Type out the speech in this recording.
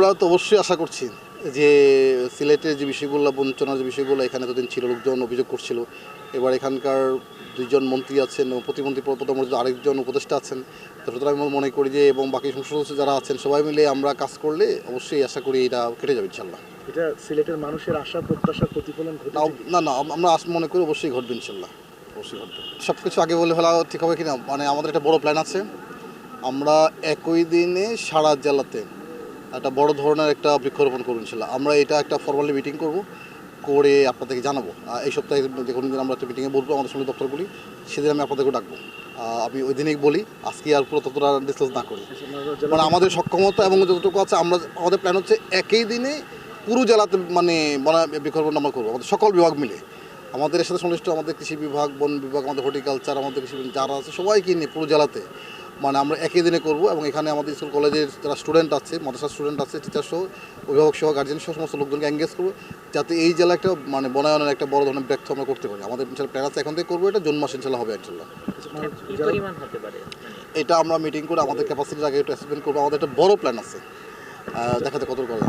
আমরা তো অবশ্যই আশা করছি যে সিলেটের যে বিষয়গুলো বঞ্চনার যে বিষয়গুলো এখানে এতদিন ছিল লোকজন অভিযোগ করছিল। এবার এখানকার দুইজন মন্ত্রী আছেন এবং প্রতিমন্ত্রী প্রধানমন্ত্রী আরেকজন উপদেষ্টা আছেন। তো সুতরাং আমি মনে করি যে এবং বাকি সংসদ সদস্য যারা আছেন সবাই মিলে আমরা কাজ করলে অবশ্যই আশা করি এটা কেটে যাবে ইনশাল্লাহ এটা সিলেটের মানুষের আশা প্রত্যাশার প্রতিফলন না না আমরা আস- মনে করি অবশ্যই ঘটবে ইনশাল্লাহ অবশ্যই ঘটবে। সব কিছু আগে বলে ফেলা ঠিক হবে কিনা? মানে আমাদের একটা বড় প্ল্যান আছে। আমরা একই দিনে সারা জেলাতে একটা বড় ধরনের একটা বৃক্ষরোপণ করুন ইনশাল্লাহ। আমরা এটা একটা ফর্মালি মিটিং করব, করে আপনাদেরকে জানাব। এই সপ্তাহে যে কোনো দিন আমরা একটা মিটিংয়ে বলব আমাদের সঙ্গে দপ্তরগুলি সেদিন আমি আপনাদেরকে ডাকবো। আমি ওই দিনেই বলি, আজকে আর পুরো ততটা ডিসকাস না করি। মানে আমাদের সক্ষমতা এবং যতটুকু আছে, আমরা, আমাদের প্ল্যান হচ্ছে একই দিনে পুরো জেলাতে মানে বনা বৃক্ষরোপণ আমরা করব, আমাদের সকল বিভাগ মিলে। আমাদের সাথে সংশ্লিষ্ট আমাদের কৃষি বিভাগ, বন বিভাগ, আমাদের হর্টিকালচার, আমাদের কৃষি যারা আছে, সবাইকে নিয়ে পুরো জেলাতে মানে আমরা একই দিনে করব এবং এখানে আমাদের স্কুল কলেজের যারা স্টুডেন্ট আছে মাদ্রাসার স্টুডেন্ট আছে টিচার সহ অভিভাবক সহ গার্জেন সহ সমস্ত লোকজনকে এঙ্গেজ করব যাতে এই জেলা একটা মানে বনায়নের একটা বড় ধরনের ব্যাখ্যা আমরা করতে পারি। আমাদের ইনশাল প্ল্যান আছে এখন থেকে করব এটা জুন মাস ইনশাল্লাহ হবে ইনশাল্লাহ মানে? এটা আমরা মিটিং করে আমাদের ক্যাপাসিটির আগে একটু অ্যাসেসমেন্ট করব। আমাদের একটা বড় প্ল্যান আছে। দেখাতে কত করা